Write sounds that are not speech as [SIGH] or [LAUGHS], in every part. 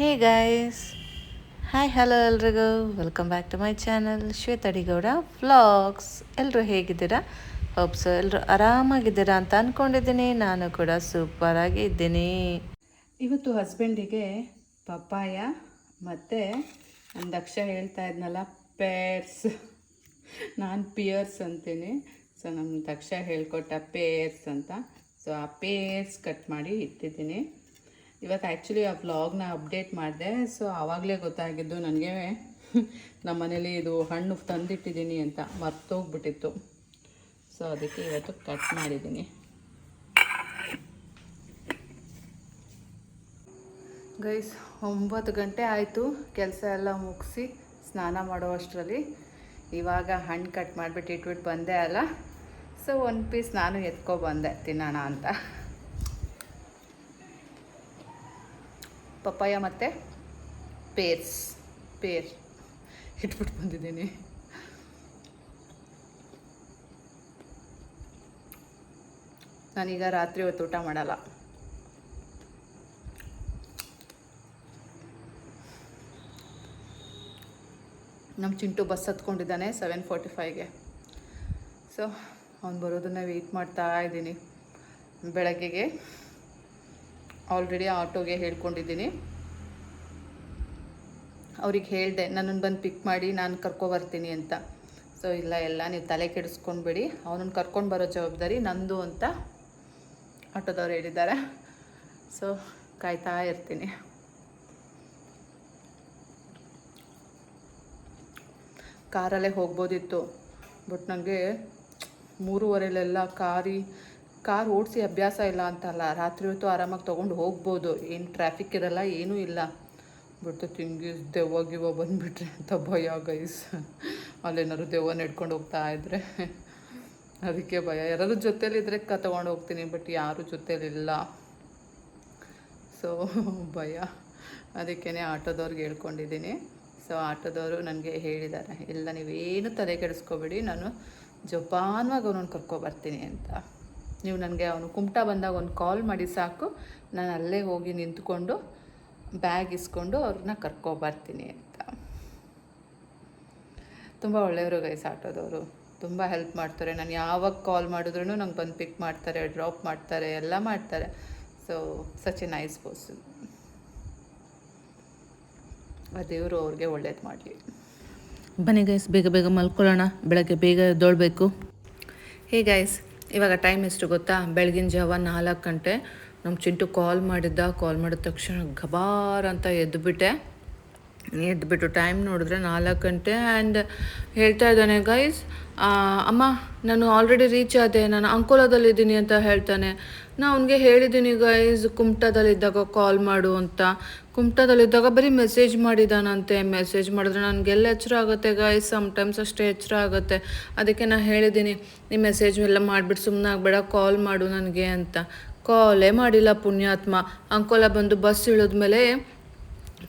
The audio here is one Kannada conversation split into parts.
ಹೇ ಗಾಯ್ಸ್ ಹಾಯ್ ಹಲೋ ಎಲ್ರಿಗೂ. Welcome back to my channel Shwetha D Gowda vlogs ಎಲ್ಲರೂ ಹೇಗಿದ್ದೀರಾ? ಹೋಪ್ಸ್ ಎಲ್ಲರೂ ಆರಾಮಾಗಿದ್ದೀರಾ ಅಂತ ಅಂದ್ಕೊಂಡಿದ್ದೀನಿ ನಾನು ಕೂಡ ಸೂಪರಾಗಿ ಇದ್ದೀನಿ ಇವತ್ತು ಹಸ್ಬೆಂಡಿಗೆ ಪಪ್ಪಾಯ ಮತ್ತು ನಮ್ಮ ದಕ್ಷ ಹೇಳ್ತಾ ಇದ್ನಲ್ಲ ಪೇರ್ಸ್ ನಾನು ಪಿಯರ್ಸ್ ಅಂತೀನಿ. ಸೊ ನಮ್ಮ ದಕ್ಷ ಹೇಳ್ಕೊಟ್ಟ ಪೇರ್ಸ್ ಅಂತ. ಸೊ ಆ ಪೇರ್ಸ್ ಕಟ್ ಮಾಡಿ ಇಟ್ಟಿದ್ದೀನಿ. ಇವತ್ತು ಆ್ಯಕ್ಚುಲಿ ಆ ವ್ಲಾಗ್ನ ಅಪ್ಡೇಟ್ ಮಾಡಿದೆ ಸೊ ಆವಾಗಲೇ ಗೊತ್ತಾಗಿದ್ದು ನನಗೆ ನಮ್ಮ ಮನೇಲಿ ಇದು ಹಣ್ಣು ತಂದಿಟ್ಟಿದ್ದೀನಿ ಅಂತ ಮರ್ತೋಗ್ಬಿಟ್ಟಿತ್ತು. ಸೊ ಅದಕ್ಕೆ ಇವತ್ತು ಕಟ್ ಮಾಡಿದ್ದೀನಿ ಗೈಸ್ ಒಂಬತ್ತು ಗಂಟೆ ಆಯಿತು. ಕೆಲಸ ಎಲ್ಲ ಮುಗಿಸಿ ಸ್ನಾನ ಮಾಡೋ ಅಷ್ಟರಲ್ಲಿ ಇವಾಗ ಹಣ್ಣು ಕಟ್ ಮಾಡಿಬಿಟ್ಟು ಇಟ್ಬಿಟ್ಟು ಬಂದೆ ಅಲ್ಲ. ಸೊ ಒಂದು ಪೀಸ್ ನಾನು ಎತ್ಕೊ ಬಂದೆ ತಿನ್ನೋಣ ಅಂತ. ಪಪ್ಪಾಯ ಮತ್ತು ಪೇರ್ಸ್, ಪೇರ್. ಇಟ್ಬಿಟ್ಟು ಬಂದಿದ್ದೀನಿ. ನಾನೀಗ ರಾತ್ರಿ ಹೊತ್ತು ಊಟ ಮಾಡಲ್ಲ. ನಮ್ಮ ಚಿಂಟು ಬಸ್ ಹತ್ಕೊಂಡಿದ್ದಾನೆ ಸೆವೆನ್ ಫೋರ್ಟಿ ಫೈವ್ಗೆ. ಸೊ, ಅವ್ನು ಬರೋದನ್ನ ವೆಯ್ಟ್ ಮಾಡ್ತಾ ಇದ್ದೀನಿ ಬೆಳಗ್ಗೆಗೆ. ಆಲ್ರೆಡಿ ಆಟೋಗೆ ಹೇಳ್ಕೊಂಡಿದ್ದೀನಿ. ಅವ್ರಿಗೆ ಹೇಳಿದೆ, ನನ್ನನ್ನು ಬಂದು ಪಿಕ್ ಮಾಡಿ, ನಾನು ಕರ್ಕೊಬರ್ತೀನಿ ಅಂತ. ಸೊ ಇಲ್ಲ, ಎಲ್ಲ ನೀವು ತಲೆ ಕೆಡಿಸ್ಕೊಂಡ್ಬೇಡಿ. ಅವನನ್ನು ಕರ್ಕೊಂಡು ಬರೋ ಜವಾಬ್ದಾರಿ ನಂದು ಅಂತ ಆಟೋದವ್ರು ಹೇಳಿದ್ದಾರೆ. ಸೊ ಕಾಯ್ತಾ ಇರ್ತೀನಿ. ಕಾರಲ್ಲೇ ಹೋಗ್ಬೋದಿತ್ತು. ಬಟ್ ನನಗೆ ಮೂರುವರೆಲೆಲ್ಲ ಕಾರಿ ಕಾರ್ ಓಡಿಸಿ ಅಭ್ಯಾಸ ಇಲ್ಲ ಅಂತಲ್ಲ, ರಾತ್ರಿ ಹೊತ್ತು ಆರಾಮಾಗಿ ತೊಗೊಂಡು ಹೋಗ್ಬೋದು. ಏನು ಟ್ರಾಫಿಕ್ ಇರಲ್ಲ, ಏನೂ ಇಲ್ಲ. ಬಟ್ ತಿಂಗಿ ದೆವ್ವ, ಗಿವ್ವ ಬಂದುಬಿಟ್ರೆ ಅಂತ ಭಯ ಗೈಸ್ ಅಲ್ಲೇನಾದ್ರು ದೆವ್ವ ನೆಡ್ಕೊಂಡು ಹೋಗ್ತಾ ಇದ್ರೆ. ಅದಕ್ಕೆ ಭಯ. ಯಾರಾದ್ರು ಜೊತೇಲಿದ್ರೆ ಕ ತೊಗೊಂಡು ಹೋಗ್ತೀನಿ ಬಟ್ ಯಾರೂ ಜೊತೇಲಿಲ್ಲ. ಸೊ ಭಯ. ಅದಕ್ಕೇ ಆಟೋದವ್ರಿಗೆ ಹೇಳ್ಕೊಂಡಿದ್ದೀನಿ. ಸೊ ಆಟೋದವರು ನನಗೆ ಹೇಳಿದ್ದಾರೆ ಇಲ್ಲ, ನೀವೇನು ತಲೆ ಕೆಡಿಸ್ಕೋಬೇಡಿ. ನಾನು ಜಪಾನ್ವಾಗಿ ಅವನನ್ನು ಕರ್ಕೊಬರ್ತೀನಿ ಅಂತ. ನೀವು ನನಗೆ ಅವನು ಕುಮಟಾ ಬಂದಾಗ ಒಂದು ಕಾಲ್ ಮಾಡಿ ಸಾಕು. ನಾನು ಅಲ್ಲೇ ಹೋಗಿ ನಿಂತ್ಕೊಂಡು ಬ್ಯಾಗ್ ಇಸ್ಕೊಂಡು ಅವ್ರನ್ನ ಕರ್ಕೊಬರ್ತೀನಿ ಅಂತ. ತುಂಬ ಒಳ್ಳೆಯವರು ಗೈಸ್ ಆಟೋದವರು. ತುಂಬ ಹೆಲ್ಪ್ ಮಾಡ್ತಾರೆ. ನಾನು ಯಾವಾಗ ಕಾಲ್ ಮಾಡಿದ್ರು ನಂಗೆ ಬಂದು ಪಿಕ್ ಮಾಡ್ತಾರೆ ಡ್ರಾಪ್ ಮಾಡ್ತಾರೆ ಎಲ್ಲ ಮಾಡ್ತಾರೆ. So such a nice person ಆ ದೇವರು ಅವ್ರಿಗೆ ಒಳ್ಳೇದು ಮಾಡಲಿ. ಬನ್ನಿ ಗೈಸ್ ಬೇಗ ಬೇಗ ಮಲ್ಕೊಳ್ಳೋಣ. ಬೆಳಗ್ಗೆ ಬೇಗ ಎದ್ದೊಳ್ಬೇಕು. ಹೇ ಗೈಸ್ ಇವಾಗ ಟೈಮ್ ಎಷ್ಟು ಗೊತ್ತಾ? ಬೆಳಗಿನ ಜಾವ ನಾಲ್ಕು ಗಂಟೆ. ನಮ್ಮ ಚಿಂಟು ಕಾಲ್ ಮಾಡಿದ್ದ. ಕಾಲ್ ಮಾಡಿದ ತಕ್ಷಣ ಗಬಾರ್ ಅಂತ ಎದ್ದುಬಿಟ್ಟೆ ಎದ್ದುಬಿಟ್ಟು ಟೈಮ್ ನೋಡಿದ್ರೆ ನಾಲ್ಕು ಗಂಟೆ ಆ್ಯಂಡ್ ಹೇಳ್ತಾ ಇದ್ದಾನೆ ಗೈಸ್ ಅಮ್ಮ, ನಾನು ಆಲ್ರೆಡಿ ರೀಚ್ ಆದೆ. ನಾನು ಅಂಕೋಲಾದಲ್ಲಿದ್ದೀನಿ ಅಂತ ಹೇಳ್ತಾನೆ. ನಾ ಅವನಿಗೆ ಹೇಳಿದ್ದೀನಿ ಗೈಸ್ ಕುಮಟಾದಲ್ಲಿದ್ದಾಗ ಕಾಲ್ ಮಾಡು ಅಂತ. ಕುಮಟಾದಲ್ಲಿದ್ದಾಗ ಬರೀ ಮೆಸೇಜ್ ಮಾಡಿದಾನಂತೆ. ಮೆಸೇಜ್ ಮಾಡಿದ್ರೆ ನನಗೆಲ್ಲ ಎಚ್ಚರ ಆಗುತ್ತೆ ಗೈಸ್ ಸಮ್ಟೈಮ್ಸ್ ಅಷ್ಟೇ ಎಚ್ಚರ ಆಗುತ್ತೆ. ಅದಕ್ಕೆ ನಾನು ಹೇಳಿದ್ದೀನಿ ನೀ ಮೆಸೇಜ್ ಎಲ್ಲ ಮಾಡಿಬಿಟ್ಟು ಸುಮ್ಮನೆ ಆಗಬೇಡ ಕಾಲ್ ಮಾಡು ನನಗೆ ಅಂತ. ಕಾಲೇ ಮಾಡಿಲ್ಲ ಪುಣ್ಯಾತ್ಮ. ಅಂಕೋಲ ಬಂದು ಬಸ್ ಇಳಿದ್ಮೇಲೆ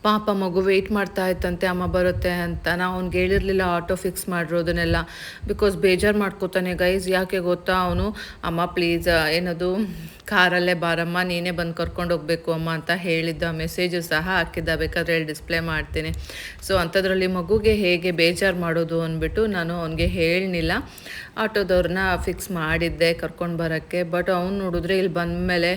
ಪಾಪ ಮಗು ವೆಯ್ಟ್ ಮಾಡ್ತಾ ಇತ್ತಂತೆ, ಅಮ್ಮ ಬರುತ್ತೆ ಅಂತ. ನಾವು ಅವ್ನಿಗೆ ಹೇಳಿರಲಿಲ್ಲ ಆಟೋ ಫಿಕ್ಸ್ ಮಾಡಿರೋದನ್ನೆಲ್ಲ ಬಿಕಾಸ್ ಬೇಜಾರು ಮಾಡ್ಕೋತಾನೆ ಗೈಸ್ ಯಾಕೆ ಗೊತ್ತಾ? ಅವನು, ಅಮ್ಮ ಪ್ಲೀಸ್ ಏನದು? ಕಾರಲ್ಲೇ ಬಾರಮ್ಮ, ನೀನೇ ಬಂದು ಕರ್ಕೊಂಡು ಹೋಗಬೇಕು ಅಮ್ಮ ಅಂತ ಹೇಳಿದ್ದ ಮೆಸೇಜು ಸಹ ಹಾಕಿದ್ದ. ಬೇಕಾದ್ರೆ ಹೇಳಿ ಡಿಸ್ಪ್ಲೇ ಮಾಡ್ತೀನಿ. ಸೊ ಅಂಥದ್ರಲ್ಲಿ ಮಗುಗೆ ಹೇಗೆ ಬೇಜಾರು ಮಾಡೋದು ಅಂದ್ಬಿಟ್ಟು ನಾನು ಅವನಿಗೆ ಹೇಳಲಿಲ್ಲ ಆಟೋದವ್ರನ್ನ ಫಿಕ್ಸ್ ಮಾಡಿದ್ದೆ ಕರ್ಕೊಂಡು ಬರೋಕ್ಕೆ. ಬಟ್ ಅವ್ನು ನೋಡಿದ್ರೆ ಇಲ್ಲಿ ಬಂದಮೇಲೆ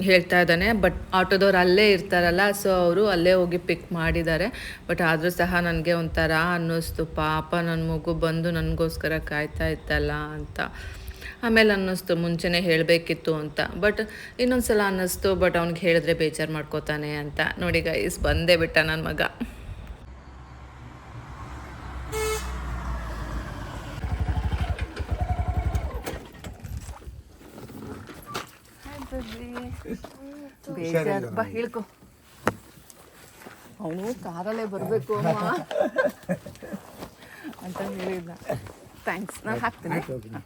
ಹೇಳ್ತಾ ಇದ್ದಾನೆ ಬಟ್ ಆಟೋದವ್ರು ಅಲ್ಲೇ ಇರ್ತಾರಲ್ಲ ಸೊ ಅವರು ಅಲ್ಲೇ ಹೋಗಿ ಪಿಕ್ ಮಾಡಿದ್ದಾರೆ. ಬಟ್ ಆದರೂ ಸಹ ನನಗೆ ಒಂಥರ ಅನ್ನಿಸ್ತು, ಪಾಪ ನನ್ನ ಮಗು ಬಂದು ನನಗೋಸ್ಕರ ಕಾಯ್ತಾ ಇತ್ತಲ್ಲ ಅಂತ. ಆಮೇಲೆ ಅನ್ನಿಸ್ತು, ಮುಂಚೆನೇ ಹೇಳಬೇಕಿತ್ತು ಅಂತ. ಬಟ್ ಇನ್ನೊಂದು ಸಲ ಅನ್ನಿಸ್ತು ಬಟ್ ಅವ್ನಿಗೆ ಹೇಳಿದ್ರೆ ಬೇಜಾರು ಮಾಡ್ಕೋತಾನೆ ಅಂತ. ನೋಡಿ ಗೈಸ್ ಬಂದೇ ಬಿಟ್ಟ ನನ್ನ ಮಗ. ಬೇಜಾರು. ಬಾ ಹೇಳ್ಕೊ. ಅವನು ಕಾರಲ್ಲೇ ಬರಬೇಕು ಅಮ್ಮ. ಅಂತ ಹೇಳಿದ್ದ ಥ್ಯಾಂಕ್ಸ್ ನಾನು ಹಾಕ್ತೀನಿ. ಅವ್ನು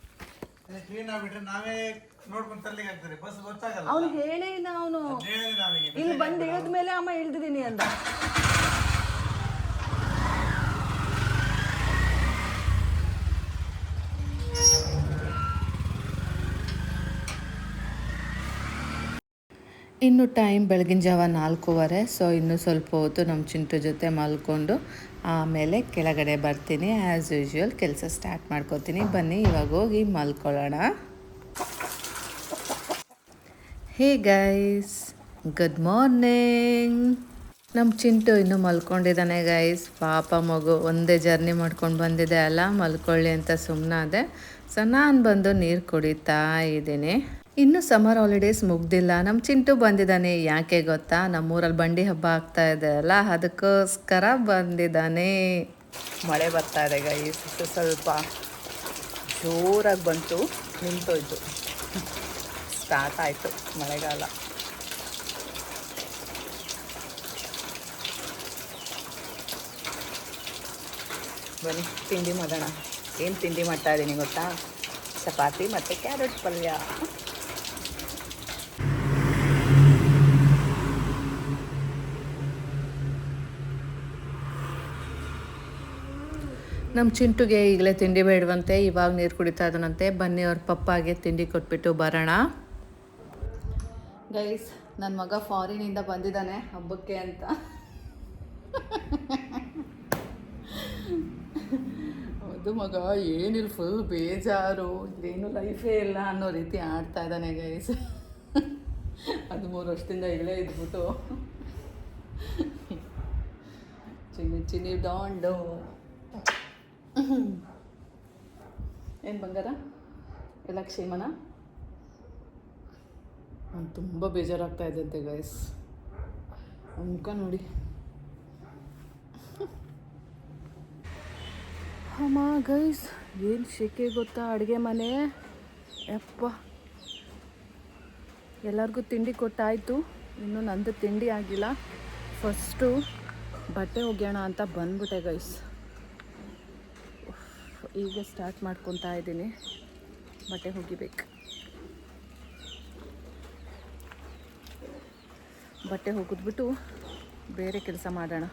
ಆಗ್ಬಿಟ್ರೆ ನಾವೇ ನೋಡ್ಕೊಂಡು ತರ್ಲಿಕ್ಕೆ ಆಗ್ತದೆ. ಬಸ್ ಗೊತ್ತಾಗಲ್ಲ. ಅವನು ಹೇಳೇ ಇಲ್ಲ ಅವನು. ಇಲ್ಲಿ ಬಂದು ಹೇಳಿದ್ಮೇಲೆ ಅಮ್ಮ ಇಳ್ದಿದ್ದೀನಿ ಅಂದ. ಇನ್ನು ಟೈಮ್ ಬೆಳಗಿನ ಜಾವ ನಾಲ್ಕೂವರೆ ಸೊ ಇನ್ನು ಸ್ವಲ್ಪ ಹೊತ್ತು ನಮ್ಮ ಚಿಂಟು ಜೊತೆ ಮಲ್ಕೊಂಡು ಆಮೇಲೆ ಕೆಳಗಡೆ ಬರ್ತೀನಿ. ಆ್ಯಸ್ ಯೂಶ್ವಲ್ ಕೆಲಸ ಸ್ಟಾರ್ಟ್ ಮಾಡ್ಕೋತೀನಿ. ಬನ್ನಿ, ಇವಾಗ ಹೋಗಿ ಮಲ್ಕೊಳ್ಳೋಣ. ಹೇ ಗೈಸ್ ಗುಡ್ ಮಾರ್ನಿಂಗ್ ನಮ್ಮ ಚಿಂಟು ಇನ್ನೂ ಮಲ್ಕೊಂಡಿದ್ದಾನೆ ಗೈಸ್ ಪಾಪ ಮಗು, ಒಂದೇ ಜರ್ನಿ ಮಾಡ್ಕೊಂಡು ಬಂದಿದೆ ಅಲ್ಲ, ಮಲ್ಕೊಳ್ಳಿ ಅಂತ ಸುಮ್ಮನಾದೆ ಸೊ ನಾನು ಬಂದು ನೀರು ಕುಡಿತಾ ಇದ್ದೀನಿ. ಇನ್ನು ಸಮ್ಮರ್ ಹಾಲಿಡೇಸ್ ಮುಗ್ದಿಲ್ಲ. ನಮ್ಮ ಚಿಂಟು ಬಂದಿದ್ದಾನೆ ಯಾಕೆ ಗೊತ್ತಾ? ನಮ್ಮೂರಲ್ಲಿ ಬಂಡಿ ಹಬ್ಬ ಆಗ್ತಾ ಇದೆ ಅಲ್ಲ? ಅದಕ್ಕೋಸ್ಕರ ಬಂದಿದ್ದಾನೆ ಮಳೆ ಬರ್ತಾ ಇದೆ ಗೈಸ್ ಸ್ವಲ್ಪ ಜೋರಾಗಿ ಬಂತು. ನಿಂತೋಯ್ತು ಸ್ಟಾರ್ಟ್ ಆಯಿತು ಮಳೆಗಾಲ. ಬನ್ನಿ, ತಿಂಡಿ ಮಾಡೋಣ. ಏನು ತಿಂಡಿ ಮಾಡ್ತಾ ಇದ್ದೀನಿ ಗೊತ್ತಾ? ಚಪಾತಿ ಮತ್ತು ಕ್ಯಾರೆಟ್ ಪಲ್ಯ. ನಮ್ಮ ಚಿಂಟುಗೆ ಈಗಲೇ ತಿಂಡಿ ಬೇಡವಂತೆ, ಇವಾಗ ನೀರು ಕುಡಿತಾ ಇದ್ದಾನಂತೆ. ಬನ್ನಿ ಅವ್ರ ಪಪ್ಪಾಗೆ ತಿಂಡಿ ಕೊಟ್ಬಿಟ್ಟು ಬರೋಣ. ಗೈಸ್ ನನ್ನ ಮಗ ಫಾರಿನಿಂದ ಬಂದಿದ್ದಾನೆ ಹಬ್ಬಕ್ಕೆ ಅಂತ. ಅದು ಮಗ, ಏನಿಲ್ಲ ಫುಲ್ ಬೇಜಾರು. ಇಲ್ಲೇನು ಲೈಫೇ ಇಲ್ಲ ಅನ್ನೋ ರೀತಿ ಆಡ್ತಾ ಇದ್ದಾನೆ ಗೈಸ್. ಅದು ಮೂರು ವರ್ಷದಿಂದ ಇಲ್ಲೇ ಇದ್ಬಿಟ್ಟು. ಚಿನ್ನಿ ಚಿನ್ನಿ, ಡಾಂಡು. ಏನು ಬಂಗಾರ? ಎಲ್ಲ ಕ್ಷೇಮನ? ನಾನು ತುಂಬ ಬೇಜಾರಾಗ್ತಾ ಇದ್ದಂತೆ ಗೈಸ್ ಮುಖ ನೋಡಿ. ಅಮ್ಮ ಗೈಸ್ ಏನು ಶೆಕೆ ಗೊತ್ತಾ ಅಡುಗೆ ಮನೆ? ಯಪ್ಪ. ಎಲ್ಲರಿಗೂ ತಿಂಡಿ ಕೊಟ್ಟಾಯಿತು. ಇನ್ನು ನಂದು ತಿಂಡಿ ಆಗಿಲ್ಲ. ಫಸ್ಟು ಬಟ್ಟೆ ಒಗೆಯೋಣ ಅಂತ ಬಂದ್ಬಿಟ್ಟೆ ಗೈಸ್ ಈಗ ಸ್ಟಾರ್ಟ್ ಮಾಡ್ಕೊತಾ ಇದ್ದೀನಿ. ಬಟ್ಟೆ ಒಗಿಬೇಕು ಬಟ್ಟೆ ಒಗೆದ್ಬಿಟ್ಟು ಬೇರೆ ಕೆಲಸ ಮಾಡೋಣ.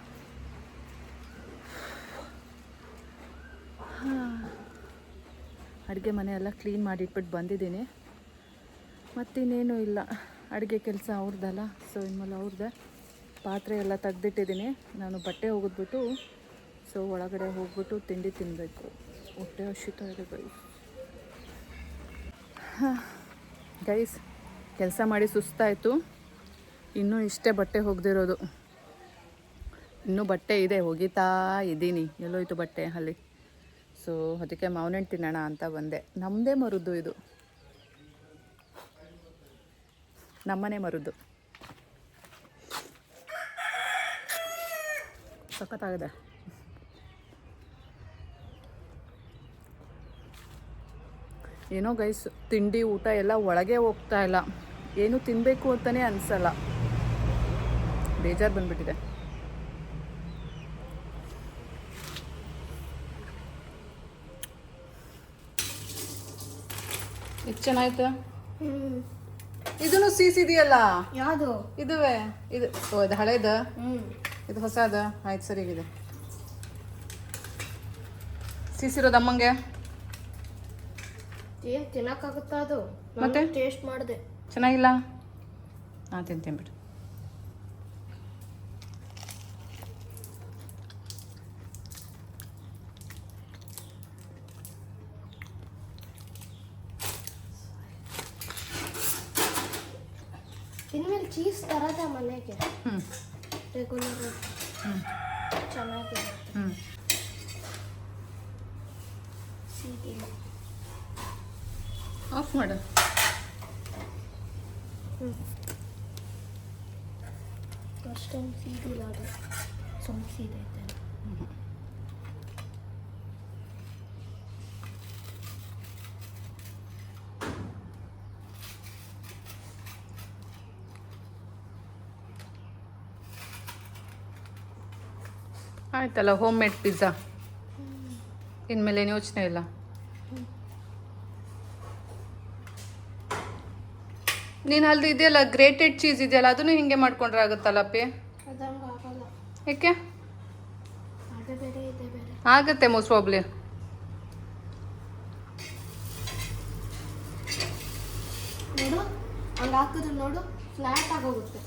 ಅಡುಗೆ ಮನೆಯೆಲ್ಲ ಕ್ಲೀನ್ ಮಾಡಿಟ್ಬಿಟ್ಟು ಬಂದಿದ್ದೀನಿ. ಮತ್ತಿನ್ನೇನು ಇಲ್ಲ. ಅಡುಗೆ ಕೆಲಸ ಅವ್ರದ್ದಲ್ಲ ಸೊ ಇನ್ಮೇಲೆ ಅವ್ರದ್ದೆ ಪಾತ್ರೆ ಎಲ್ಲ ತೆಗೆದಿಟ್ಟಿದ್ದೀನಿ. ನಾನು ಬಟ್ಟೆ ಒಗೆದ್ಬಿಟ್ಟು ಸೊ ಒಳಗಡೆ ಹೋಗ್ಬಿಟ್ಟು ತಿಂಡಿ ತಿನ್ನಬೇಕು ಹೊಟ್ಟೆ ಹಸಿತಾ ಇದೆ ಗೈಸ್ ಕೆಲಸ ಮಾಡಿ ಸುಸ್ತಾಯಿತು. ಇನ್ನೂ ಇಷ್ಟೇ ಬಟ್ಟೆ ಹೋಗ್ದಿರೋದು. ಇನ್ನೂ ಬಟ್ಟೆ ಇದೆ, ಹೋಗಿತಾ ಇದ್ದೀನಿ. ಎಲ್ಲೋಯ್ತು ಬಟ್ಟೆ ಅಲ್ಲಿ. ಸೊ ಅದಕ್ಕೆ ಮಾವಿನ ತಿನ್ನೋಣ ಅಂತ ಬಂದೆ. ನಮ್ಮದೇ ಮರುದ್ದು ಇದು. ನಮ್ಮನೆ ಮರುದ್ದು. ಸಖತ್ತಾಗಿದೆ. ಏನೋ ಗೈಸ್ ತಿಂಡಿ ಊಟ ಎಲ್ಲ ಒಳಗೆ ಹೋಗ್ತಾ ಇಲ್ಲ. ಏನು ತಿನ್ನಬೇಕು ಅಂತಲೇ ಅನಿಸಲ್ಲ. ಬೇಜಾರು ಬಂದ್ಬಿಟ್ಟಿದೆ. ಇದು ಚೆನ್ನಾಯ್ತು ಇದನ್ನು ಸೀಸಿದೆಯಲ್ಲ? ಯಾವುದು? ಇದುವೆ? ಇದು ಓ ಇದು ಹಳೇದ? ಹ್ಮ್. ಇದು ಹೊಸದ? ಆಯ್ತು ಸರಿಯಾಗಿದೆ ಸೀಸಿರೋದು ಅಮ್ಮಂಗೆ? ಏನ್ ತಿನ್ನಕ್ಕಾಗುತ್ತಾ ಅದು? ಮತ್ತೆ? ಟೇಸ್ಟ್ ಮಾಡಿದೆ. ಚೆನ್ನಾಗಿಲ್ಲ? ಆ ತಿಂತೀನಿ ಬಿಡು. ಇನ್ಮೇಲೆ ಚೀಸ್ ತರದ ಮನೆಗೆ? ರೆಗ್ಯುಲರ್ ಚೆನ್ನಾಗಿದೆ. ಹ್ಞೂ ಸಿಹಿ ಆಫ್ ಮಾಡು. ಅಷ್ಟೊಂದು ಸೀದಿಲ್ಲ ಅದು. ಸ್ವಲ್ಪ ಸೀದೈತೆ ಆಯ್ತಲ್ಲ ಹೋಮ್ ಮೇಡ್ ಪಿಜ್ಜಾ ಇನ್ಮೇಲೆ ಏನು ಯೋಚನೆ ಇಲ್ಲ. ನೀನು ಅಲ್ದು ಇದೆಯಲ್ಲ ಗ್ರೇಟೆಡ್ ಚೀಸ್ ಇದೆಯಲ್ಲ ಅದನ್ನು ಹಿಂಗೆ ಮಾಡ್ಕೊಂಡ್ರೆ ಆಗುತ್ತಲ್ಲ ಆಗಲ್ಲ. ಏಕೆ? ಆಗತ್ತೆ ಮೋಸ್ಟ್ ಪ್ರಾಬ್ಲಿ ನೋಡು ಹಂಗೆ ಹಾಕಿದ್ರು ನೋಡು ಫ್ಲಾಟ್ ಆಗೋಗುತ್ತೆ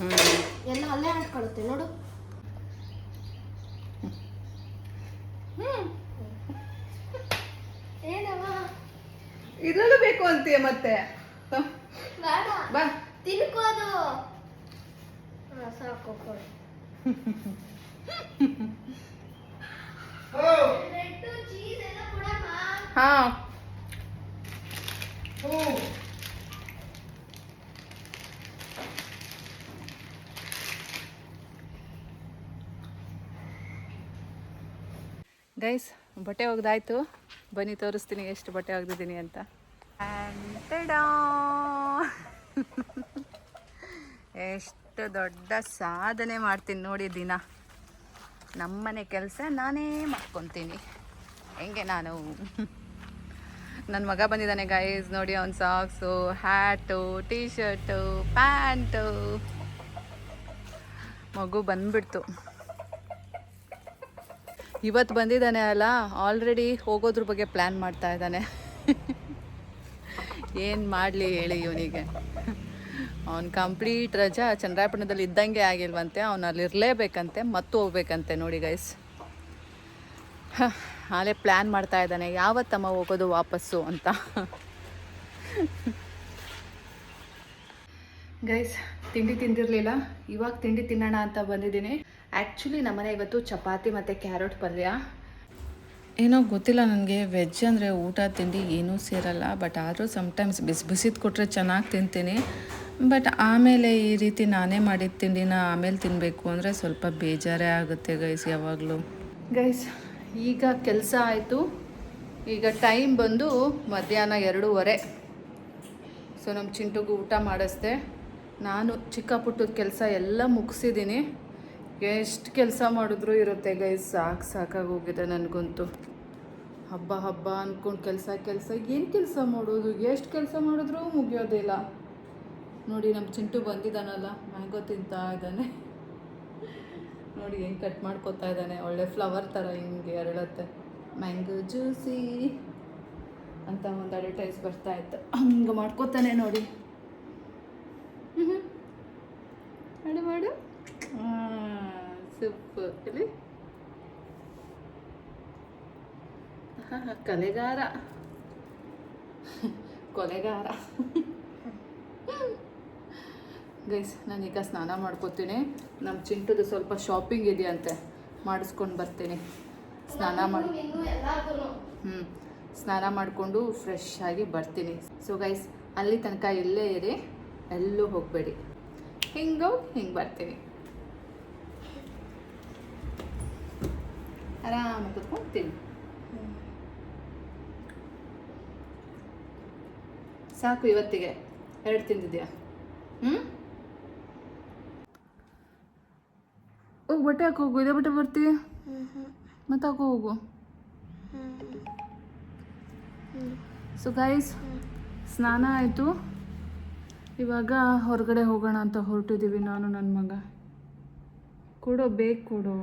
ಎಲ್ಲ ಅಲ್ಲೇ ಅಂಟ್ಕೊಳ್ಳುತ್ತೆ ನೋಡು. ಏನವ ಇದರಲ್ಲೂ ಬೇಕು ಅಂತೀಯ ಮತ್ತೆ? ಬಾ. ತಿನ್ಕೋದು. ಹಾ, ಸಾಕು ಗೈಸ್ ಬಟ್ಟೆ ಒಗ್ದಾಯ್ತು. ಬನ್ನಿ ತೋರಿಸ್ತೀನಿ ಎಷ್ಟು ಬಟ್ಟೆ ಒಗ್ದಿದ್ದೀನಿ ಅಂತ. ಆ್ಯಂಡ್! ಎಷ್ಟು ದೊಡ್ಡ ಸಾಧನೆ ಮಾಡ್ತೀನಿ ನೋಡಿ ದಿನ. ನಮ್ಮನೆ ಕೆಲಸ ನಾನೇ ಮಾಡ್ಕೊತೀನಿ. ಹೆಂಗೆ ನಾನು? ನನ್ನ ಮಗ ಬಂದಿದ್ದಾನೆ ಗೈಸ್ ನೋಡಿ, ಅವ್ನ socks hat T shirt pant ಮಗು ಬಂದ್ಬಿಡ್ತು. ಇವತ್ತು ಬಂದಿದ್ದಾನೆ ಅಲ್ಲ ಆಲ್ರೆಡಿ ಹೋಗೋದ್ರ ಬಗ್ಗೆ ಪ್ಲ್ಯಾನ್ ಮಾಡ್ತಾ ಇದ್ದಾನೆ. ಏನು ಮಾಡಲಿ ಹೇಳಿ ಇವನಿಗೆ. ಅವ್ನು ಕಂಪ್ಲೀಟ್ ರಜಾ ಚಂದ್ರಾಯಪಟ್ಟಣದಲ್ಲಿ ಇದ್ದಂಗೆ ಆಗಿಲ್ವಂತೆ, ಅವ್ನು ಅಲ್ಲಿ ಇರಲೇಬೇಕಂತೆ ಮತ್ತು ಹೋಗ್ಬೇಕಂತೆ ನೋಡಿ ಗೈಸ್ ಆಲೇ ಪ್ಲ್ಯಾನ್ ಮಾಡ್ತಾ ಇದ್ದಾನೆ. ಯಾವತ್ತಮ್ಮ ಹೋಗೋದು ವಾಪಸ್ಸು ಅಂತ. ಗೈಸ್ ತಿಂಡಿ ತಿಂದಿರಲಿಲ್ಲ? ಇವಾಗ ತಿಂಡಿ ತಿನ್ನೋಣ ಅಂತ ಬಂದಿದ್ದೀನಿ. ಆ್ಯಕ್ಚುಲಿ ನಮ್ಮನೆ ಇವತ್ತು ಚಪಾತಿ ಮತ್ತು ಕ್ಯಾರೆಟ್ ಪಲ್ಯ. ಏನೋ ಗೊತ್ತಿಲ್ಲ ನನಗೆ ವೆಜ್ ಅಂದರೆ ಊಟ, ತಿಂಡಿ ಏನೂ ಸೇರಲ್ಲ ಬಟ್ ಆದರೂ ಸಮ್ಟೈಮ್ಸ್ ಬಿಸಿ ಬಿಸಿದು ಕೊಟ್ಟರೆ ಚೆನ್ನಾಗಿ ತಿಂತೀನಿ. ಬಟ್ ಆಮೇಲೆ ಈ ರೀತಿ ನಾನೇ ಮಾಡಿದ ತಿಂಡಿನ ಆಮೇಲೆ ತಿನ್ನಬೇಕು ಅಂದರೆ ಸ್ವಲ್ಪ ಬೇಜಾರೇ ಆಗುತ್ತೆ ಗೈಸ್ ಯಾವಾಗಲೂ. ಗೈಸ್ ಈಗ ಕೆಲಸ ಆಯಿತು. ಈಗ ಟೈಮ್ ಬಂದು ಮಧ್ಯಾಹ್ನ ಎರಡೂವರೆ. ಸೊ ನಮ್ಮ ಚಿಂಟುಗೂ ಊಟ ಮಾಡಿಸ್ದೆ. ನಾನು ಚಿಕ್ಕ ಪುಟ್ಟದ ಕೆಲಸ ಎಲ್ಲ ಮುಗಿಸಿದ್ದೀನಿ ಎಷ್ಟು ಕೆಲಸ ಮಾಡಿದ್ರು ಇರುತ್ತೆ ಗೈಸ್ ಸಾಕು ಸಾಕಾಗಿ ಹೋಗಿದೆ ನನಗಂತೂ. ಹಬ್ಬ ಹಬ್ಬ ಅಂದ್ಕೊಂಡು ಕೆಲಸ ಕೆಲಸ, ಏನು ಕೆಲಸ ಮಾಡೋದು? ಎಷ್ಟು ಕೆಲಸ ಮಾಡಿದ್ರೂ ಮುಗಿಯೋದಿಲ್ಲ ನೋಡಿ ನಮ್ಮ ಚಿಂಟು ಬಂದಿದ್ದಾನಲ್ಲ ಮ್ಯಾಂಗೋ ತಿಂತಾ ಇದ್ದಾನೆ. ನೋಡಿ ಹೆಂಗೆ ಕಟ್ ಮಾಡ್ಕೊತಾ ಇದ್ದಾನೆ ಒಳ್ಳೆ ಫ್ಲವರ್ ಥರ ಹಿಂಗೆ ಅರಳುತ್ತೆ. ಮ್ಯಾಂಗೋ ಜ್ಯೂಸಿ ಅಂತ ಒಂದು ಅಡ್ವರ್ಟೈಸ್ ಬರ್ತಾ ಇತ್ತು. ಹಂಗೆ ಮಾಡ್ಕೋತಾನೆ ನೋಡಿ. ಮಾಡು ಮಾಡು. ಸೂಪರ್ ಇಲ್ಲಿ. ಕಲೆಗಾರ. ಕೊಲೆಗಾರ. ಗೈಸ್ ನಾನೀಗ ಸ್ನಾನ ಮಾಡ್ಕೋತೀನಿ. ನಮ್ಮ ಚಿಂಟುದು ಸ್ವಲ್ಪ ಶಾಪಿಂಗ್ ಇದೆಯಂತೆ. ಮಾಡಿಸ್ಕೊಂಡು ಬರ್ತೀನಿ. ಸ್ನಾನ ಮಾಡಿ ಹ್ಞೂ ಸ್ನಾನ ಮಾಡಿಕೊಂಡು ಫ್ರೆಶ್ ಆಗಿ ಬರ್ತೀನಿ. ಸೊ ಗೈಸ್ ಅಲ್ಲಿ ತನಕ ಇಲ್ಲೇ ಇರಿ. ಎಲ್ಲೂ ಹೋಗಬೇಡಿ. ಹಿಂಗೆ ಹಿಂಗೆ ಬರ್ತೀನಿ. ಆರಾಮ ಕುತ್ಕೊಂಡ್ತೀನಿ ಸಾಕು ಇವತ್ತಿಗೆ. ಎರಡು ತಿಂದಿದ್ಯಾ? ಹ್ಞೂ ಹೋಗಿ ಬಟ್ಟೆ ಹಾಕಿ ಹೋಗು ಇದೇ ಬಟ್ಟೆ ಬರ್ತೀವಿ ಮತ್ತೆ ಹಾಕೋ ಹೋಗು. ಸೊ ಗೈಸ್ ಸ್ನಾನ ಆಯಿತು. ಇವಾಗ ಹೊರಗಡೆ ಹೋಗೋಣ ಅಂತ ಹೊರಟಿದ್ದೀವಿ ನಾನು ನನ್ನ ಮಗ. ಕೊಡೋ ಬೇಗ ಕೊಡೋ.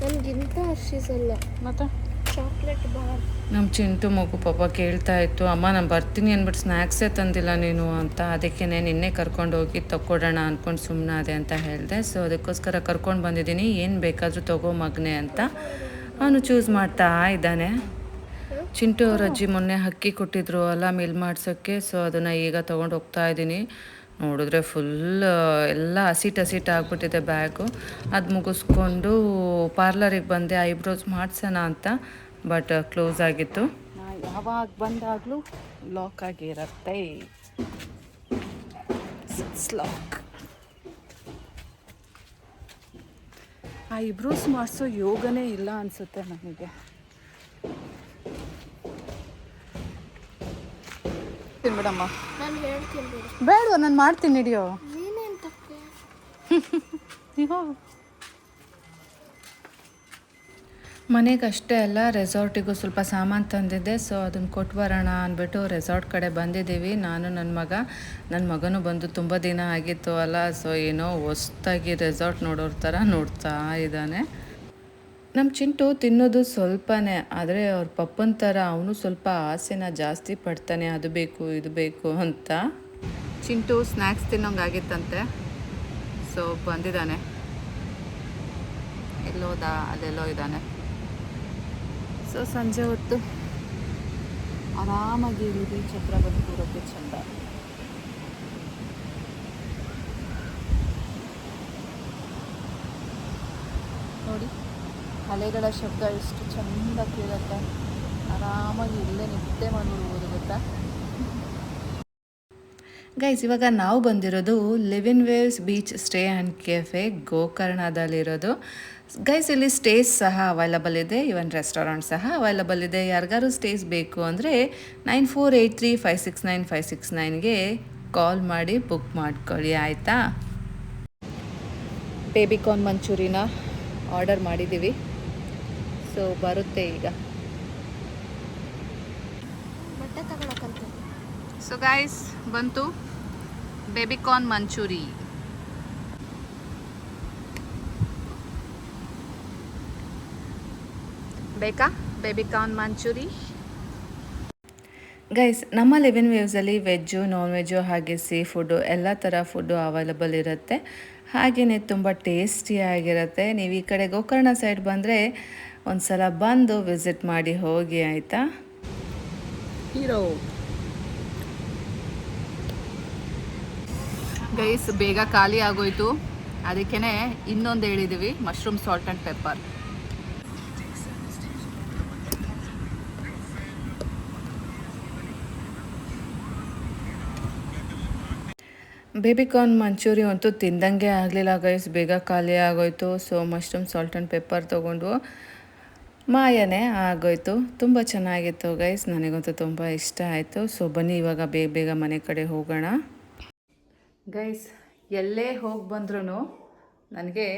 ನನಗಿಂತ ಹರ್ಷಿಸಲ್ಲ ಮತ್ತೆ? ಚಾಕ್ಲೇಟ್ ಬಾರ್ ನಮ್ಮ ಚಿಂಟು ಮಗು ಪಾಪ ಕೇಳ್ತಾ ಇತ್ತು, ಅಮ್ಮ, ನಾನು ಬರ್ತೀನಿ ಅಂದ್ಬಿಟ್ಟು ಸ್ನ್ಯಾಕ್ಸೇ ತಂದಿಲ್ಲ ನೀನು ಅಂತ. ಅದಕ್ಕೆ ನಿನ್ನೆ ಕರ್ಕೊಂಡು ಹೋಗಿ ತಕ್ಕೊಡೋಣ ಅಂದ್ಕೊಂಡು ಸುಮ್ಮನಾದೆ ಅಂತ ಹೇಳಿದೆ. ಸೊ ಅದಕ್ಕೋಸ್ಕರ ಕರ್ಕೊಂಡು ಬಂದಿದ್ದೀನಿ. ಏನು ಬೇಕಾದರೂ ತಗೋ ಮಗನೆ ಅಂತ. ಅವನು ಚೂಸ್ ಮಾಡ್ತಾ ಇದ್ದಾನೆ. ಚಿಂಟು ಅವ್ರ ಅಜ್ಜಿ ಮೊನ್ನೆ ಹಕ್ಕಿ ಕೊಟ್ಟಿದ್ರು, ಅಲ್ಲ ಮಿಲ್ ಮಾಡ್ಸೋಕ್ಕೆ. ಸೊ ಅದನ್ನು ಈಗ ತೊಗೊಂಡು ಹೋಗ್ತಾ ಇದ್ದೀನಿ. ನೋಡಿದ್ರೆ ಫುಲ್ ಎಲ್ಲ ಹಸಿಟ್ ಹಸಿಟ್ ಆಗಿಬಿಟ್ಟಿದೆ ಬ್ಯಾಗು ಅದು ಮುಗಿಸ್ಕೊಂಡು ಪಾರ್ಲರಿಗೆ ಬಂದೆ, ಐಬ್ರೋಸ್ ಮಾಡ್ಸೋಣ ಅಂತ. ಬಟ್ ಕ್ಲೋಸ್ ಆಗಿತ್ತು. ಯಾವಾಗ ಬಂದಾಗಲೂ ಲಾಕ್ ಆಗಿರತ್ತೆ. ಲಾಕ್ ಇಬ್ರೂಸ್ ಮಾಡಿಸೋ ಯೋಗನೇ ಇಲ್ಲ ಅನಿಸುತ್ತೆ ನನಗೆ ಮೇಡಮ್ಮ ನಾನು ಹೇಳ್ತೀನಿ ಬಿಡು. ಬೇಡ ನಾನು ಮಾಡ್ತೀನಿ ಹಿಡಿಯೋ. [LAUGHS] ನೀನೇನು ತಪ್ಪು ಮನೆಗೆ ಅಷ್ಟೇ ಅಲ್ಲ, ರೆಸಾರ್ಟಿಗೂ ಸ್ವಲ್ಪ ಸಾಮಾನು ತಂದಿದ್ದೆ. ಸೊ ಅದನ್ನು ಕೊಟ್ಟು ಬರೋಣ ಅಂದ್ಬಿಟ್ಟು ರೆಸಾರ್ಟ್ ಕಡೆ ಬಂದಿದ್ದೀವಿ. ನಾನು ನನ್ನ ಮಗ. ನನ್ನ ಮಗನೂ ಬಂದು ತುಂಬ ದಿನ ಆಗಿತ್ತು ಅಲ್ಲ. ಸೊ ಏನೋ ಹೊಸ್ತಾಗಿ ರೆಸಾರ್ಟ್ ನೋಡೋರ ಥರ ನೋಡ್ತಾ ಇದ್ದಾನೆ. ನಮ್ಮ ಚಿಂಟು ತಿನ್ನೋದು ಸ್ವಲ್ಪನೇ, ಆದರೆ ಅವ್ರ ಪಪ್ಪನ ಥರ ಅವನು ಸ್ವಲ್ಪ ಆಸೆನ ಜಾಸ್ತಿ ಪಡ್ತಾನೆ. ಅದು ಬೇಕು, ಇದು ಬೇಕು ಅಂತ. ಚಿಂಟು ಸ್ನ್ಯಾಕ್ಸ್ ತಿನ್ನೋಂಗಾಗಿತ್ತಂತೆ. ಸೊ ಬಂದಿದ್ದಾನೆ. ಎಲ್ಲೋದ, ಅಲ್ಲೆಲ್ಲೋ ಇದ್ದಾನೆ. ಸೊ ಸಂಜೆ ಹೊತ್ತು ಆರಾಮಾಗಿ ಇಳಿದು ಛತ್ರ ಬಂದು ಕೂರೋಕ್ಕೆ ಚಂದ. ನೋಡಿ ಅಲೆಗಳ ಶಬ್ದ ಎಷ್ಟು ಚಂದ ಕೇಳುತ್ತೆ. ಆರಾಮಾಗಿ ಇಲ್ಲೇ ನಿದ್ದೆ ಮಾಡಿಬಿಡ್ಬೋದು ಗೊತ್ತಾ? ಗೈಸ್ ಇವಾಗ ನಾವು ಬಂದಿರೋದು livin waves beach stay and cafe ಗೋಕರ್ಣದಲ್ಲಿರೋದು. Guys ಇಲ್ಲಿ ಸ್ಟೇಸ್ ಸಹ ಅವೈಲಬಲ್ ಇದೆ. ಇವನ್ ರೆಸ್ಟೋರೆಂಟ್ ಸಹ ಅವೈಲಬಲ್ ಇದೆ. ಯಾರಿಗಾರು ಸ್ಟೇಸ್ ಬೇಕು ಅಂದರೆ nine four eight three five six nine five six ನೈನ್ಗೆ call ಮಾಡಿ ಬುಕ್ ಮಾಡ್ಕೊಳ್ಳಿ. ಆಯಿತಾ? ಬೇಬಿಕಾರ್ನ್ ಮಂಚೂರಿನ ಆರ್ಡರ್ ಮಾಡಿದ್ದೀವಿ. ಸೊ ಬರುತ್ತೆ ಈಗ. ಸೊ ಗಾಯ್ಸ್ ಬಂತು. ಬೇಬಿಕಾರ್ನ್ ಮಂಚೂರಿ ಬೇಕಾ? ಬೇಬಿಕಾರ್ನ್ ಮಂಚೂರಿ ಗೈಸ್ ನಮ್ಮ ಲಿವಿನ್ ವೇವ್ಸಲ್ಲಿ ವೆಜ್ಜು ನಾನ್ ವೆಜ್ಜು ಹಾಗೆ ಸೀ ಫುಡ್ಡು ಎಲ್ಲ ಥರ ಫುಡ್ಡು ಅವೈಲಬಲ್ ಇರುತ್ತೆ. ಹಾಗೆಯೇ ತುಂಬ ಟೇಸ್ಟಿಯಾಗಿರುತ್ತೆ ನೀವು ಈ ಕಡೆ ಗೋಕರ್ಣ ಸೈಡ್ ಬಂದರೆ ಒಂದು ಸಲ ಬಂದು ವಿಸಿಟ್ ಮಾಡಿ ಹೋಗಿ ಆಯಿತಾ? ಹೀರೋ ಗೈಸ್ ಬೇಗ ಖಾಲಿ ಆಗೋಯ್ತು. ಅದಕ್ಕೇ ಇನ್ನೊಂದು ಹೇಳಿದ್ದೀವಿ mushroom salt and pepper baby corn manchuri ಅಂತೂ ತಿಂದಂಗೆ ಆಗಲಿಲ್ಲ ಗೈಸ್ ಬೇಗ ಖಾಲಿ ಆಗೋಯ್ತು. So mushroom salt and pepper ತೊಗೊಂಡು ಮಾಯನೇ ಆಗೋಯ್ತು. ತುಂಬ ಚೆನ್ನಾಗಿತ್ತು ಗೈಸ್ ನನಗಂತೂ ತುಂಬ ಇಷ್ಟ ಆಯಿತು. ಸೊ ಬನ್ನಿ ಇವಾಗ ಬೇಗ ಬೇಗ ಮನೆ ಕಡೆ ಹೋಗೋಣ. ಗೈಸ್ ಎಲ್ಲೇ ಹೋಗಿ ಬಂದ್ರೂ ನನಗೆ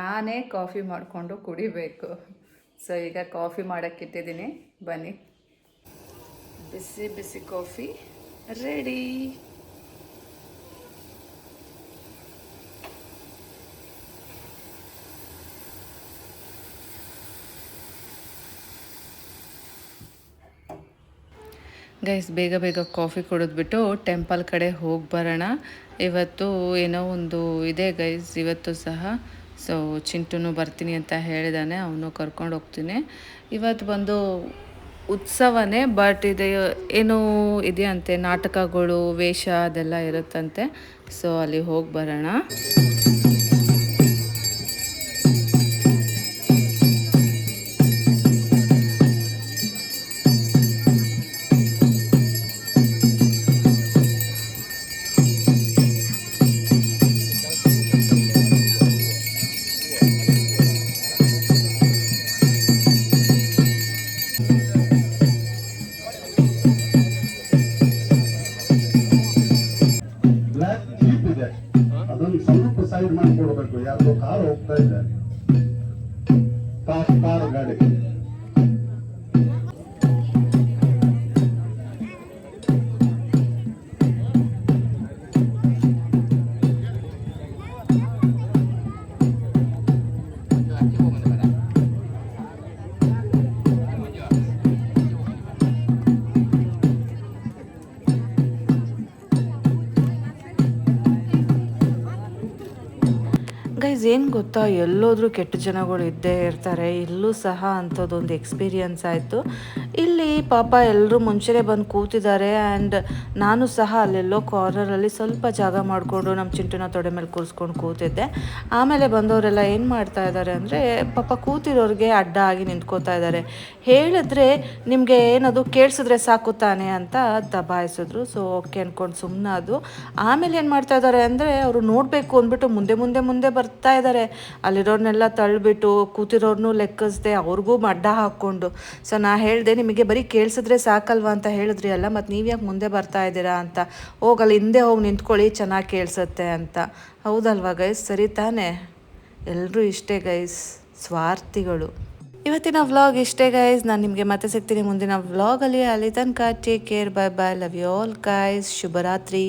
ನಾನೇ ಕಾಫಿ ಮಾಡಿಕೊಂಡು ಕುಡಿಬೇಕು. ಸೊ ಈಗ ಕಾಫಿ ಮಾಡೋಕ್ಕಿಟ್ಟಿದ್ದೀನಿ ಬನ್ನಿ. ಬಿಸಿ ಬಿಸಿ ಕಾಫಿ ರೆಡಿ ಗೈಸ್, ಬೇಗ ಬೇಗ ಕಾಫಿ ಕುಡಿದ್ಬಿಟ್ಟು ಟೆಂಪಲ್ ಕಡೆ ಹೋಗಿ ಬರೋಣ. ಇವತ್ತು ಏನೋ ಒಂದು ಇದೆ ಗೈಸ್, ಇವತ್ತು ಸಹ. ಸೊ ಚಿಂಟುನು ಬರ್ತೀನಿ ಅಂತ ಹೇಳಿದಾನೆ, ಅವನು ಕರ್ಕೊಂಡು ಹೋಗ್ತೀನಿ. ಇವತ್ತು ಬಂದು ಉತ್ಸವನೇ ಬಟ್ ಇದು ಏನು ಇದೆಯಂತೆ, ನಾಟಕಗಳು, ವೇಷ ಅದೆಲ್ಲ ಇರುತ್ತಂತೆ. ಸೊ ಅಲ್ಲಿ ಹೋಗಿ ಬರೋಣ. ಏನು ಗೊತ್ತಾ? ಎಲ್ಲೋದ್ರೂ ಕೆಟ್ಟ ಜನಗಳು ಇದ್ದೇ ಇರ್ತಾರೆ. ಇಲ್ಲೂ ಸಹ ಅಂಥದ್ದೊಂದು ಎಕ್ಸ್ಪೀರಿಯನ್ಸ್ ಆಯಿತು. ಇಲ್ಲಿ ಪಾಪ ಎಲ್ಲರೂ ಮುಂಚೆನೇ ಬಂದು ಕೂತಿದ್ದಾರೆ ಆ್ಯಂಡ್ ನಾನು ಸಹ ಅಲ್ಲೆಲ್ಲೋ ಕಾರ್ನರಲ್ಲಿ ಸ್ವಲ್ಪ ಜಾಗ ಮಾಡಿಕೊಂಡು ನಮ್ಮ ಚಿಂಟುನ ತೊಡೆ ಮೇಲೆ ಕೂರಿಸ್ಕೊಂಡು ಕೂತಿದ್ದೆ. ಆಮೇಲೆ ಬಂದವರೆಲ್ಲ ಏನು ಮಾಡ್ತಾ ಇದ್ದಾರೆ ಅಂದರೆ ಪಾಪ ಕೂತಿರೋರಿಗೆ ಅಡ್ಡ ಆಗಿ ನಿಂತ್ಕೋತಾ ಇದ್ದಾರೆ. ಹೇಳಿದ್ರೆ ನಿಮಗೆ ಏನದು ಕೇಳಿಸಿದ್ರೆ ಸಾಕು ತಾನೆ ಅಂತ ದಬಾಯಿಸಿದ್ರು. ಸೊ ಓಕೆ ಅಂದ್ಕೊಂಡು ಸುಮ್ಮನೆ ಅದು. ಆಮೇಲೆ ಏನು ಮಾಡ್ತಾ ಇದ್ದಾರೆ ಅಂದರೆ ಅವರು ನೋಡಬೇಕು ಅಂದ್ಬಿಟ್ಟು ಮುಂದೆ ಮುಂದೆ ಮುಂದೆ ಬರ್ತಾ ಇದ್ದಾರೆ. ಅಲ್ಲಿರೋರ್ನೆಲ್ಲ ತಳ್ಳಿಬಿಟ್ಟು ಕೂತಿರೋರ್ನು ಲೆಕ್ಕಿಸ್ದೆ ಅವ್ರಿಗೂ ಅಡ್ಡ ಹಾಕ್ಕೊಂಡು. ಸೊ ನಾ ಹೇಳಿದೆ ನಿಮಗೆ ಬರೀ ಕೇಳಿಸಿದ್ರೆ ಸಾಕಲ್ವಾ ಅಂತ ಹೇಳಿದ್ರಿ ಅಲ್ಲ ಮತ್ತು ನೀವು ಯಾಕೆ ಮುಂದೆ ಬರ್ತಾ ಇದ್ದೀರಾ ಅಂತ? ಹೋಗಲ್ಲ ಹಿಂದೆ ಹೋಗಿ ನಿಂತ್ಕೊಳ್ಳಿ, ಚೆನ್ನಾಗಿ ಕೇಳಿಸುತ್ತೆ ಅಂತ. ಹೌದಲ್ವಾ ಗೈಸ್? ಸರಿ ತಾನೇ? ಎಲ್ಲರೂ ಇಷ್ಟೇ ಗೈಸ್, ಸ್ವಾರ್ಥಿಗಳು. ಇವತ್ತಿನ ವ್ಲಾಗ್ ಇಷ್ಟೇ ಗೈಸ್. ನಾನು ನಿಮಗೆ ಮತ್ತೆ ಸಿಗ್ತೀನಿ ಮುಂದಿನ ವ್ಲಾಗಲ್ಲಿ. ಅಲ್ಲಿ ತನಕ take care bye bye love you all guys ಶುಭರಾತ್ರಿ.